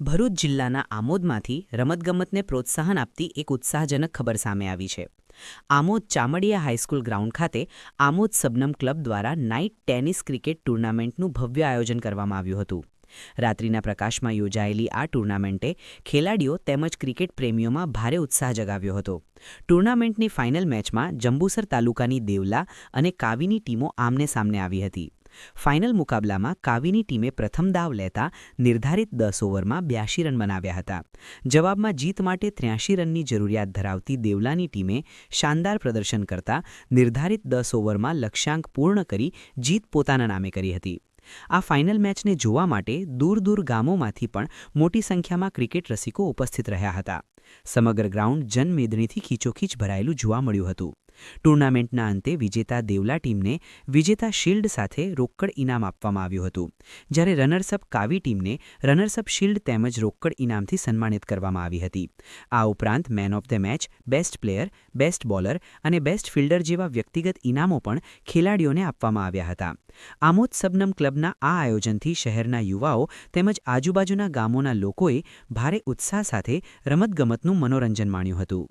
ભરૂચ જિલ્લાના આમોદમાંથી રમતગમતને પ્રોત્સાહન આપતી એક ઉત્સાહજનક ખબર સામે આવી છે. આમોદ ચામડિયા હાઈસ્કૂલ ગ્રાઉન્ડ ખાતે આમોદ સબનમ ક્લબ દ્વારા નાઇટ ટેનિસ ક્રિકેટ ટુર્નામેન્ટનું ભવ્ય આયોજન કરવામાં આવ્યું હતું. રાત્રિના પ્રકાશમાં યોજાયેલી આ ટુર્નામેન્ટે ખેલાડીઓ તેમજ ક્રિકેટ પ્રેમીઓમાં ભારે ઉત્સાહ જગાવ્યો હતો. ટુર્નામેન્ટની ફાઇનલ મેચમાં જંબુસર તાલુકાની દેવલા અને કાવીની ટીમો આમને સામને આવી હતી. ફાઇનલ મુકાબલામાં કાવીની ટીમે પ્રથમ દાવ લેતા નિર્ધારિત દસ ઓવરમાં બ્યાસી રન બનાવ્યા હતા. જવાબમાં જીત માટે ત્ર્યાસી રનની જરૂરિયાત ધરાવતી દેવલાની ટીમે શાનદાર પ્રદર્શન કરતા નિર્ધારિત દસ ઓવરમાં લક્ષ્યાંક પૂર્ણ કરી જીત પોતાના નામે કરી હતી. આ ફાઇનલ મેચને જોવા માટે દૂર દૂર ગામોમાંથી પણ મોટી સંખ્યામાં ક્રિકેટ રસિકો ઉપસ્થિત રહ્યા હતા. સમગ્ર ગ્રાઉન્ડ જનમેદનીથી ખીચોખીચ ભરાયેલું જોવા મળ્યું હતું. ટુર્નામેન્ટના અંતે વિજેતા દેવલા ટીમને વિજેતા શિલ્ડ સાથે રોકડ ઇનામ આપવામાં આવ્યું હતું. જ્યારે રનર્સઅપ કાવી ટીમને રનર્સઅપ શિલ્ડ તેમજ રોકડ ઇનામથી સન્માનિત કરવામાં આવી હતી. આ ઉપરાંત man of the match, best player, best bowler અને બેસ્ટ ફિલ્ડર જેવા વ્યક્તિગત ઇનામો પણ ખેલાડીઓને આપવામાં આવ્યા હતા. આમોદ સબનમ ક્લબના આ આયોજનથી શહેરના યુવાઓ તેમજ આજુબાજુના ગામોના લોકોએ ભારે ઉત્સાહ સાથે રમતગમતનું મનોરંજન માણ્યું હતું.